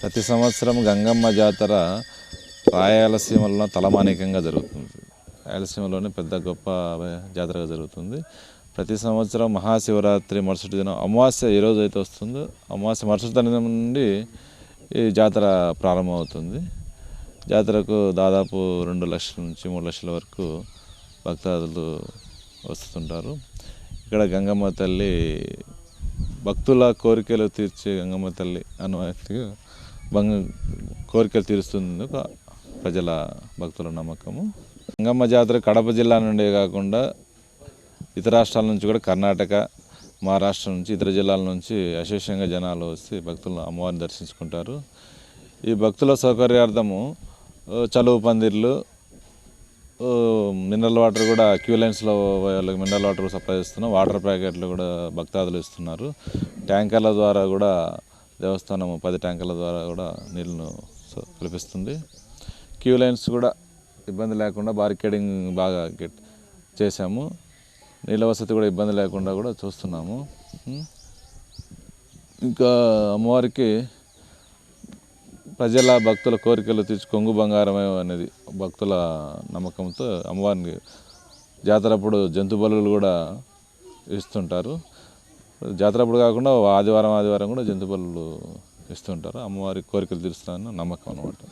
ప్రతి సంవత్సరం గంగమ్మ జాతర రాయలసీమలో తలమానికంగా జరుగుతుంది. రాయలసీమలోనే పెద్ద గొప్ప జాతరగా జరుగుతుంది. ప్రతి సంవత్సరం మహాశివరాత్రి మరుసటి దినం అమావాస్య ఏ రోజు అయితే వస్తుందో అమావాస్య మరుసటి దినం నుండి ఈ జాతర ప్రారంభమవుతుంది. జాతరకు దాదాపు రెండు లక్షల నుంచి మూడు లక్షల వరకు భక్తాదులు వస్తుంటారు. ఇక్కడ గంగమ్మ తల్లి భక్తుల కోరికలు తీర్చే గంగమ్మ తల్లి అనుమతిగా బంగ కోరికలు తీరుస్తుంది ఒక ప్రజల భక్తుల నమ్మకము. గంగమ్మ జాతర కడప జిల్లా నుండే కాకుండా ఇతర రాష్ట్రాల నుంచి కూడా కర్ణాటక మహారాష్ట్ర నుంచి ఇతర జిల్లాల నుంచి అశేషంగా జనాలు వచ్చి భక్తులను అమ్మవారిని దర్శించుకుంటారు. ఈ భక్తుల సౌకర్యార్థము చలువు పందిర్లు మినరల్ వాటర్ కూడా క్యూ లైన్స్లో వాళ్ళకి మినరల్ వాటర్ సప్లై చేస్తున్నాం. వాటర్ ప్యాకెట్లు కూడా భక్తాదులు ఇస్తున్నారు. ట్యాంకర్ల ద్వారా కూడా దేవస్థానం పది ట్యాంకర్ల ద్వారా కూడా నీళ్ళను స- కల్పిస్తుంది. క్యూ లైన్స్ కూడా ఇబ్బంది లేకుండా బారికేడింగ్ బాగా చేశాము. నీళ్ళ వసతి కూడా ఇబ్బంది లేకుండా కూడా చూస్తున్నాము. ఇంకా అమ్మవారికి ప్రజల భక్తుల కోరికలు తీర్చి కొంగు బంగారమే అనేది భక్తుల నమ్మకంతో అమ్మవారిని జాతరప్పుడు జంతు బలులు కూడా ఇస్తుంటారు. జాతరప్పుడు కాకుండా ఆదివారం ఆదివారం కూడా జంతు బలులు ఇస్తుంటారు. అమ్మవారి కోరికలు తీరుస్తానని నమ్మకం అనమాట